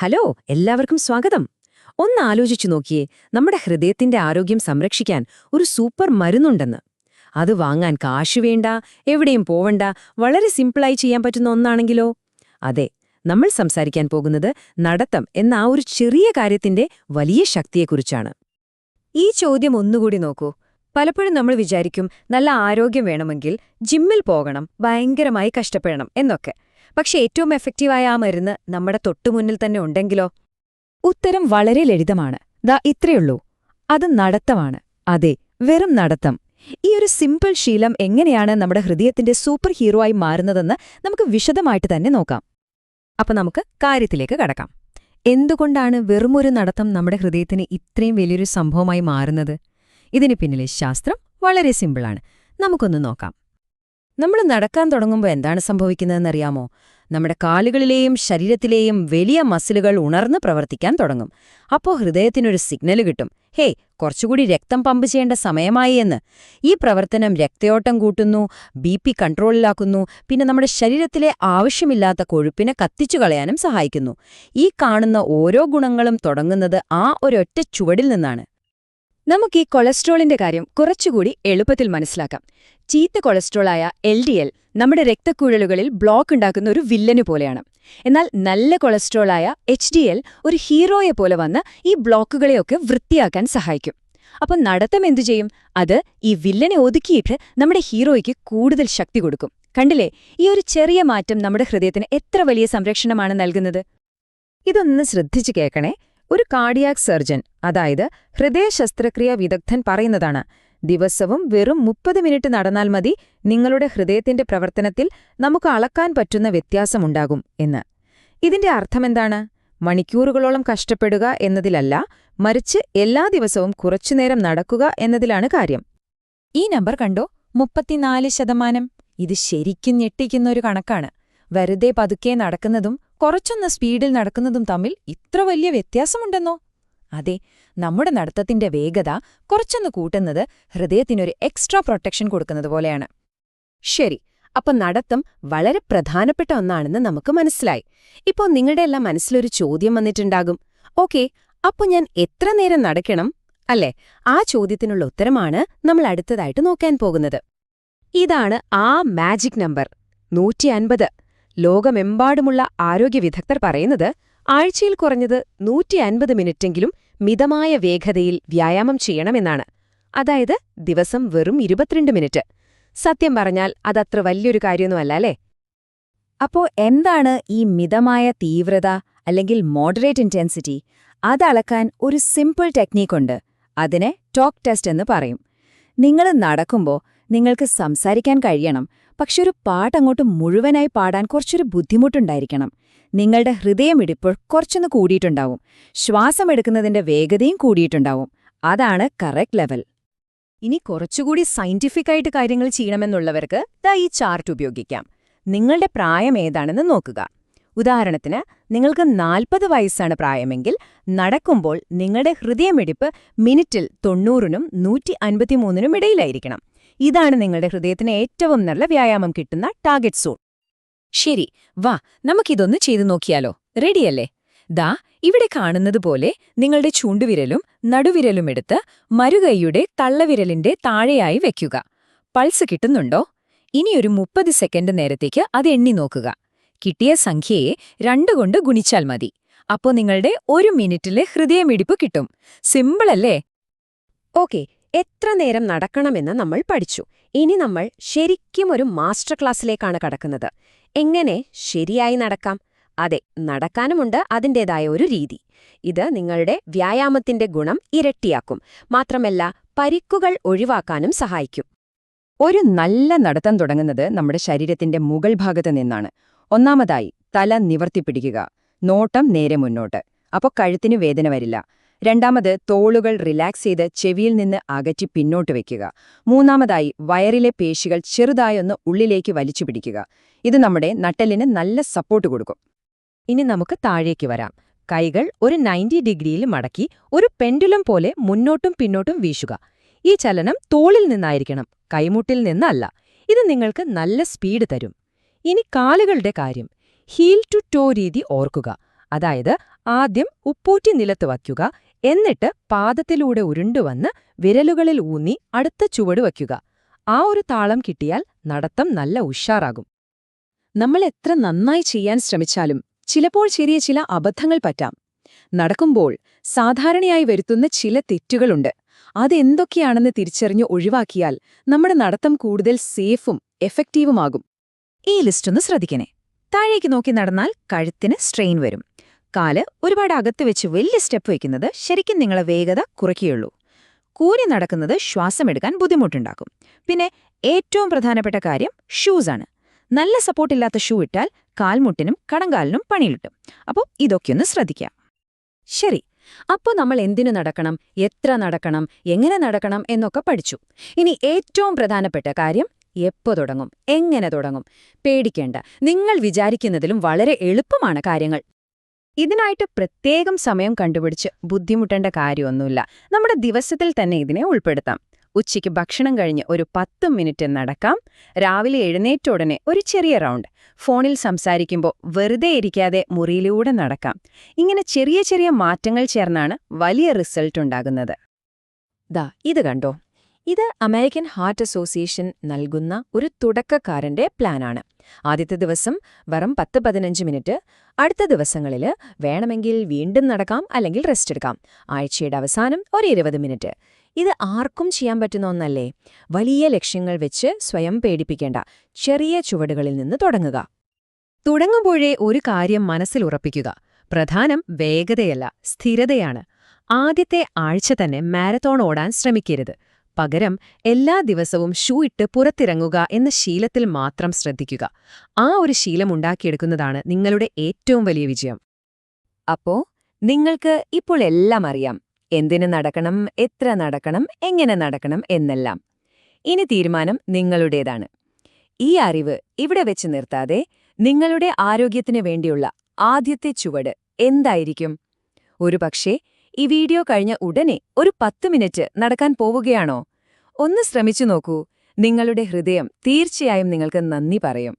Hello എല്ലാവർക്കും സ്വാഗതം. ഒന്ന് ആലോചിച്ചു നോക്കിയേ നമ്മുടെ ഹൃദയത്തിന്റെ ആരോഗ്യം സംരക്ഷിക്കാൻ ഒരു സൂപ്പർ മരുന്നുണ്ടെന്ന്. അത് വാങ്ങാൻ കാശ് വേണ്ട എവിടെയും പോവണ്ട വളരെ സിമ്പിളായി ചെയ്യാൻ പറ്റുന്ന ഒന്നാണെങ്കിലോ? അതെ നമ്മൾ സംസാരിക്കാൻ പോകുന്നത് നടത്തം എന്ന ആ ഒരു ചെറിയ കാര്യത്തിന്റെ വലിയ ശക്തിയെക്കുറിച്ചാണ്. ഈ ചോദ്യം ഒന്നുകൂടി നോക്കൂ. പലപ്പോഴും നമ്മൾ വിചാരിക്കും നല്ല ആരോഗ്യം വേണമെങ്കിൽ ജിമ്മിൽ പോകണം ഭയങ്കരമായി കഷ്ടപ്പെടണം എന്നൊക്കെ. പക്ഷെ ഏറ്റവും എഫക്റ്റീവായ ആ മരുന്ന് നമ്മുടെ തൊട്ടുമുന്നിൽ തന്നെ ഉണ്ടെങ്കിലോ? ഉത്തരം വളരെ ലളിതമാണ്. ദാ ഇത്രയുള്ളൂ അത് നടത്തമാണ്. അതെ വെറും നടത്തം. ഈ ഒരു സിമ്പിൾ ശീലം എങ്ങനെയാണ് നമ്മുടെ ഹൃദയത്തിന്റെ സൂപ്പർ ഹീറോ ആയി മാറുന്നതെന്ന് നമുക്ക് വിശദമായിട്ട് തന്നെ നോക്കാം. അപ്പൊ നമുക്ക് കാര്യത്തിലേക്ക് കടക്കാം. എന്തുകൊണ്ടാണ് വെറുമൊരു നടത്തം നമ്മുടെ ഹൃദയത്തിന് ഇത്രയും വലിയൊരു സംഭവമായി മാറുന്നത്? ഇതിന് പിന്നിലെ ശാസ്ത്രം വളരെ സിമ്പിളാണ് നമുക്കൊന്ന് നോക്കാം. നമ്മൾ നടക്കാൻ തുടങ്ങുമ്പോൾ എന്താണ് സംഭവിക്കുന്നതെന്നറിയാമോ? നമ്മുടെ കാലുകളിലെയും ശരീരത്തിലെയും വലിയ മസിലുകൾ ഉണർന്ന് പ്രവർത്തിക്കാൻ തുടങ്ങും. അപ്പോൾ ഹൃദയത്തിനൊരു സിഗ്നൽ കിട്ടും. ഹേയ് കുറച്ചുകൂടി രക്തം പമ്പ് ചെയ്യേണ്ട സമയമായി എന്ന്. ഈ പ്രവർത്തനം രക്തയോട്ടം കൂട്ടുന്നു ബി പി കൺട്രോളിലാക്കുന്നു പിന്നെ നമ്മുടെ ശരീരത്തിലെ ആവശ്യമില്ലാത്ത കൊഴുപ്പിനെ കത്തിച്ചു കളയാനും സഹായിക്കുന്നു. ഈ കാണുന്ന ഓരോ ഗുണങ്ങളും തുടങ്ങുന്നത് ആ ഒരൊറ്റ ചുവടിൽ നിന്നാണ്. നമുക്ക് ഈ കൊളസ്ട്രോളിന്റെ കാര്യം കുറച്ചുകൂടി എളുപ്പത്തിൽ മനസ്സിലാക്കാം. ചീത്ത കൊളസ്ട്രോളായ എൽ ഡി എൽ നമ്മുടെ രക്തക്കുഴലുകളിൽ ബ്ലോക്ക് ഉണ്ടാക്കുന്ന ഒരു വില്ലന് പോലെയാണ്. എന്നാൽ നല്ല കൊളസ്ട്രോളായ എച്ച് ഡി എൽ ഒരു ഹീറോയെ പോലെ വന്ന് ഈ ബ്ലോക്കുകളെയൊക്കെ വൃത്തിയാക്കാൻ സഹായിക്കും. അപ്പം നടത്തം എന്തു ചെയ്യും? അത് ഈ വില്ലനെ ഒതുക്കിയിട്ട് നമ്മുടെ ഹീറോയ്ക്ക് കൂടുതൽ ശക്തി കൊടുക്കും. കണ്ടില്ലേ? ഈ ഒരു ചെറിയ മാറ്റം നമ്മുടെ ഹൃദയത്തിന് എത്ര വലിയ സംരക്ഷണമാണ് നൽകുന്നത്? ഇതൊന്ന് ശ്രദ്ധിച്ചു കേൾക്കണേ. ഒരു കാർഡിയാക് സർജൻ അതായത് ഹൃദയ ശസ്ത്രക്രിയ വിദഗ്ധൻ പറയുന്നതാണ് ദിവസവും വെറും മുപ്പത് മിനിറ്റ് നടന്നാൽ മതി നിങ്ങളുടെ ഹൃദയത്തിന്റെ പ്രവർത്തനത്തിൽ നമുക്ക് അളക്കാൻ പറ്റുന്ന വ്യത്യാസമുണ്ടാകും എന്ന്. ഇതിന്റെ അർത്ഥമെന്താണ്? മണിക്കൂറുകളോളം കഷ്ടപ്പെടുക എന്നതിലല്ല മറിച്ച് എല്ലാ ദിവസവും കുറച്ചുനേരം നടക്കുക എന്നതിലാണ് കാര്യം. ഈ നമ്പർ കണ്ടോ? മുപ്പത്തിനാല് ശതമാനം. ഇത് ശരിക്കും ഞെട്ടിക്കുന്ന ഒരു കണക്കാണ്. വെറുതെ പതുക്കെ നടക്കുന്നതും കുറച്ചൊന്ന് സ്പീഡിൽ നടക്കുന്നതും തമ്മിൽ ഇത്ര വലിയ വ്യത്യാസമുണ്ടെന്നോ? അതെ നമ്മുടെ നടത്തത്തിന്റെ വേഗത കുറച്ചൊന്ന് കൂട്ടുന്നത് ഹൃദയത്തിനൊരു എക്സ്ട്രാ പ്രൊട്ടക്ഷൻ കൊടുക്കുന്നത് പോലെയാണ്. ശരി അപ്പൊ നടത്തം വളരെ പ്രധാനപ്പെട്ട ഒന്നാണെന്ന് നമുക്ക് മനസ്സിലായി. ഇപ്പോൾ നിങ്ങളുടെ എല്ലാം മനസ്സിലൊരു ചോദ്യം വന്നിട്ടുണ്ടാകും. ഓക്കെ അപ്പോൾ ഞാൻ എത്ര നേരം നടക്കണം? അല്ലേ? ആ ചോദ്യത്തിനുള്ള ഉത്തരമാണ് നമ്മൾ അടുത്തതായിട്ട് നോക്കാൻ പോകുന്നത്. ഇതാണ് ആ മാജിക് നമ്പർ നൂറ്റി അൻപത് ലോകമെമ്പാടുമുള്ള ആരോഗ്യ വിദഗ്ധർ പറയുന്നത് ആഴ്ചയിൽ കുറഞ്ഞത് നൂറ്റി അൻപത് മിനിറ്റെങ്കിലും മിതമായ വേഗതയിൽ വ്യായാമം ചെയ്യണമെന്നാണ്. അതായത് ദിവസം വെറും ഇരുപത്തിരണ്ട് മിനിറ്റ്. സത്യം പറഞ്ഞാൽ അതത്ര വലിയൊരു കാര്യമൊന്നുമല്ല അല്ലേ? അപ്പോ എന്താണ് ഈ മിതമായ തീവ്രത അല്ലെങ്കിൽ മോഡറേറ്റ് ഇന്റൻസിറ്റി അതളക്കാൻ ഒരു സിമ്പിൾ ടെക്നീക്കുണ്ട് അതിനെ ടോക്ക് ടെസ്റ്റ് എന്ന് പറയും. നിങ്ങൾ നടക്കുമ്പോൾ നിങ്ങൾക്ക് സംസാരിക്കാൻ കഴിയണം. പക്ഷെ ഒരു പാട്ടങ്ങോട്ട് മുഴുവനായി പാടാൻ കുറച്ചൊരു ബുദ്ധിമുട്ടുണ്ടായിരിക്കണം. നിങ്ങളുടെ ഹൃദയമിടിപ്പ് കുറച്ചൊന്ന് കൂടിയിട്ടുണ്ടാവും. ശ്വാസമെടുക്കുന്നതിന്റെ വേഗതയും കൂടിയിട്ടുണ്ടാവും. അതാണ് കറക്റ്റ് ലെവൽ ഇനി കുറച്ചുകൂടി സയന്റിഫിക് ആയിട്ട് കാര്യങ്ങൾ ചെയ്യണമെന്നുള്ളവർക്ക് ദാ ഈ ചാർട്ട് ഉപയോഗിക്കാം. നിങ്ങളുടെ പ്രായം ഏതാണെന്ന് നോക്കുക. ഉദാഹരണത്തിന് നിങ്ങൾക്ക് നാൽപ്പത് വയസ്സാണ് പ്രായമെങ്കിൽ നടക്കുമ്പോൾ നിങ്ങളുടെ ഹൃദയമിടിപ്പ് മിനിറ്റിൽ തൊണ്ണൂറിനും നൂറ്റി അൻപത്തിമൂന്നിനും ഇടയിലായിരിക്കണം. ഇതാണ് നിങ്ങളുടെ ഹൃദയത്തിന് ഏറ്റവും നല്ല വ്യായാമം കിട്ടുന്ന ടാർഗറ്റ് സോൺ ശരി വാ നമുക്കിതൊന്ന് ചെയ്തു നോക്കിയാലോ. റെഡിയല്ലേ? ദാ ഇവിടെ കാണുന്നതുപോലെ നിങ്ങളുടെ ചൂണ്ടുവിരലും നടുവിരലും എടുത്ത് മരുകൈയുടെ തള്ളവിരലിന്റെ താഴെയായി വെക്കുക. പൾസ് കിട്ടുന്നുണ്ടോ? ഇനിയൊരു മുപ്പത് സെക്കൻഡ് നേരത്തേക്ക് അത് എണ്ണി നോക്കുക. കിട്ടിയ സംഖ്യയെ രണ്ടുകൊണ്ട് ഗുണിച്ചാൽ മതി. അപ്പോൾ നിങ്ങളുടെ ഒരു മിനിറ്റിലെ ഹൃദയമിടിപ്പ് കിട്ടും. സിമ്പിളല്ലേ? ഓക്കെ എത്ര നേരം നടക്കണമെന്ന് നമ്മൾ പഠിച്ചു. ഇനി നമ്മൾ ശരിക്കും ഒരു മാസ്റ്റർ ക്ലാസ്സിലേക്കാണ് കടക്കുന്നത്. എങ്ങനെ ശരിയായി നടക്കാം? അതെ നടക്കാനുമുണ്ട് അതിന്റേതായ ഒരു രീതി. ഇത് നിങ്ങളുടെ വ്യായാമത്തിന്റെ ഗുണം ഇരട്ടിയാക്കും. മാത്രമല്ല പരിക്കുകൾ ഒഴിവാക്കാനും സഹായിക്കും. ഒരു നല്ല നടത്തം തുടങ്ങുന്നത് നമ്മുടെ ശരീരത്തിന്റെ മുകൾ ഭാഗത്ത് നിന്നാണ്. ഒന്നാമതായി തല നിവർത്തിപ്പിടിക്കുക. നോട്ടം നേരെ മുന്നോട്ട്. അപ്പോൾ കഴുത്തിന് വേദന വരില്ല. രണ്ടാമത് തോളുകൾ റിലാക്സ് ചെയ്ത് ചെവിയിൽ നിന്ന് അകറ്റി പിന്നോട്ട് വയ്ക്കുക മൂന്നാമതായി വയറിലെ പേശികൾ ചെറുതായൊന്ന് ഉള്ളിലേക്ക് വലിച്ചു പിടിക്കുക. ഇത് നമ്മുടെ നട്ടലിന് നല്ല സപ്പോർട്ട് കൊടുക്കും. ഇനി നമുക്ക് താഴേക്ക് വരാം. കൈകൾ ഒരു നയന്റി ഡിഗ്രിയിൽ മടക്കി ഒരു പെൻഡുലം പോലെ മുന്നോട്ടും പിന്നോട്ടും വീശുക. ഈ ചലനം തോളിൽ നിന്നായിരിക്കണം കൈമുട്ടിൽ നിന്നല്ല. ഇത് നിങ്ങൾക്ക് നല്ല സ്പീഡ് തരും. ഇനി കാലുകളുടെ കാര്യം. ഹീൽ ടു ടോ രീതി ഓർക്കുക. അതായത് ആദ്യം ഉപ്പൂറ്റി നിലത്ത് വയ്ക്കുക എന്നിട്ട് പാദത്തിലൂടെ ഉരുണ്ടുവന്ന് വിരലുകളിൽ ഊന്നി അടുത്ത ചുവട് വയ്ക്കുക. ആ ഒരു താളം കിട്ടിയാൽ നടത്തം നല്ല ഉഷാറാകും. നമ്മൾ എത്ര നന്നായി ചെയ്യാൻ ശ്രമിച്ചാലും ചിലപ്പോൾ ചെറിയ ചില അബദ്ധങ്ങൾ പറ്റാം. നടക്കുമ്പോൾ സാധാരണയായി വരുത്തുന്ന ചില തെറ്റുകളുണ്ട്. അതെന്തൊക്കെയാണെന്ന് തിരിച്ചറിഞ്ഞ് ഒഴിവാക്കിയാൽ നമ്മുടെ നടത്തം കൂടുതൽ സേഫും എഫക്റ്റീവുമാകും. ഈ ലിസ്റ്റൊന്ന് ശ്രദ്ധിക്കണേ. താഴേക്ക് നോക്കി നടന്നാൽ കഴുത്തിന് സ്ട്രെയിൻ വരും. കാൽ ഒരുപാട് അകത്ത് വെച്ച് വലിയ സ്റ്റെപ്പ് വയ്ക്കുന്നത് ശരിക്കും നിങ്ങളെ വേഗത കുറയ്ക്കുകയുള്ളൂ. കൂരി നടക്കുന്നത് ശ്വാസമെടുക്കാൻ ബുദ്ധിമുട്ടുണ്ടാക്കും. പിന്നെ ഏറ്റവും പ്രധാനപ്പെട്ട കാര്യം ഷൂസാണ് നല്ല സപ്പോർട്ടില്ലാത്ത ഷൂ ഇട്ടാൽ കാൽമുട്ടിനും കടങ്കാലിനും പണിയിലിട്ടും. അപ്പോൾ ഇതൊക്കെയൊന്ന് ശ്രദ്ധിക്കാം ശരി അപ്പോൾ നമ്മൾ എന്തിനു നടക്കണം എത്ര നടക്കണം എങ്ങനെ നടക്കണം എന്നൊക്കെ പഠിച്ചു. ഇനി ഏറ്റവും പ്രധാനപ്പെട്ട കാര്യം എപ്പോൾ തുടങ്ങും എങ്ങനെ തുടങ്ങും? പേടിക്കേണ്ട. നിങ്ങൾ വിചാരിക്കുന്നതിലും വളരെ എളുപ്പമാണ് കാര്യങ്ങൾ. ഇതിനായിട്ട് പ്രത്യേകം സമയം കണ്ടുപിടിച്ച് ബുദ്ധിമുട്ടേണ്ട കാര്യമൊന്നുമില്ല. നമ്മുടെ ദിവസത്തിൽ തന്നെ ഇതിനെ ഉൾപ്പെടുത്താം. ഉച്ചയ്ക്ക് ഭക്ഷണം കഴിഞ്ഞ് ഒരു പത്ത് മിനിറ്റ് നടക്കാം. രാവിലെ എഴുന്നേറ്റ ഉടനെ ഒരു ചെറിയ റൗണ്ട്. ഫോണിൽ സംസാരിക്കുമ്പോൾ വെറുതെ ഇരിക്കാതെ മുറിയിലൂടെ നടക്കാം. ഇങ്ങനെ ചെറിയ ചെറിയ മാറ്റങ്ങൾ ചേർന്നാണ് വലിയ റിസൾട്ട് ഉണ്ടാകുന്നത്. ദാ ഇത് കണ്ടോ? ഇത് അമേരിക്കൻ ഹാർട്ട് അസോസിയേഷൻ നൽകുന്ന ഒരു തുടക്കക്കാരന്റെ പ്ലാനാണ്. ആദ്യത്തെ ദിവസം വെറും പത്ത് പതിനഞ്ച് മിനിറ്റ് അടുത്ത ദിവസങ്ങളിൽ വേണമെങ്കിൽ വീണ്ടും നടക്കാം അല്ലെങ്കിൽ റെസ്റ്റ് എടുക്കാം. ആഴ്ചയുടെ അവസാനം ഒരു ഇരുപത് മിനിറ്റ്. ഇത് ആർക്കും ചെയ്യാൻ പറ്റുന്ന ഒന്നല്ലേ? വലിയ ലക്ഷ്യങ്ങൾ വെച്ച് സ്വയം പേടിപ്പിക്കേണ്ട ചെറിയ ചുവടുകളിൽ നിന്ന് തുടങ്ങുക. തുടങ്ങുമ്പോഴേ ഒരു കാര്യം മനസ്സിൽ ഉറപ്പിക്കുക. പ്രധാനം വേഗതയല്ല സ്ഥിരതയാണ്. ആദ്യത്തെ ആഴ്ച തന്നെ മാരത്തോൺ ഓടാൻ ശ്രമിക്കരുത്. പകരം എല്ലാ ദിവസവും ഷൂ ഇട്ട് പുറത്തിറങ്ങുക എന്ന ശീലത്തിൽ മാത്രം ശ്രദ്ധിക്കുക. ആ ഒരു ശീലമുണ്ടാക്കിയെടുക്കുന്നതാണ് നിങ്ങളുടെ ഏറ്റവും വലിയ വിജയം. അപ്പോ നിങ്ങൾക്ക് ഇപ്പോൾ എല്ലാം അറിയാം. എന്തിനു നടക്കണം എത്ര നടക്കണം എങ്ങനെ നടക്കണം എന്നെല്ലാം. ഇനി തീരുമാനം നിങ്ങളുടേതാണ്. ഈ അറിവ് ഇവിടെ വെച്ച് നിർത്താതെ നിങ്ങളുടെ ആരോഗ്യത്തിന് വേണ്ടിയുള്ള ആദ്യത്തെ ചുവട് എന്തായിരിക്കും? ഒരുപക്ഷേ ഈ വീഡിയോ കഴിഞ്ഞ ഉടനെ ഒരു പത്ത് മിനിറ്റ് നടക്കാൻ പോവുകയാണോ? ഒന്ന് ശ്രമിച്ചു നോക്കൂ. നിങ്ങളുടെ ഹൃദയം തീർച്ചയായും നിങ്ങൾക്ക് നന്ദി പറയും.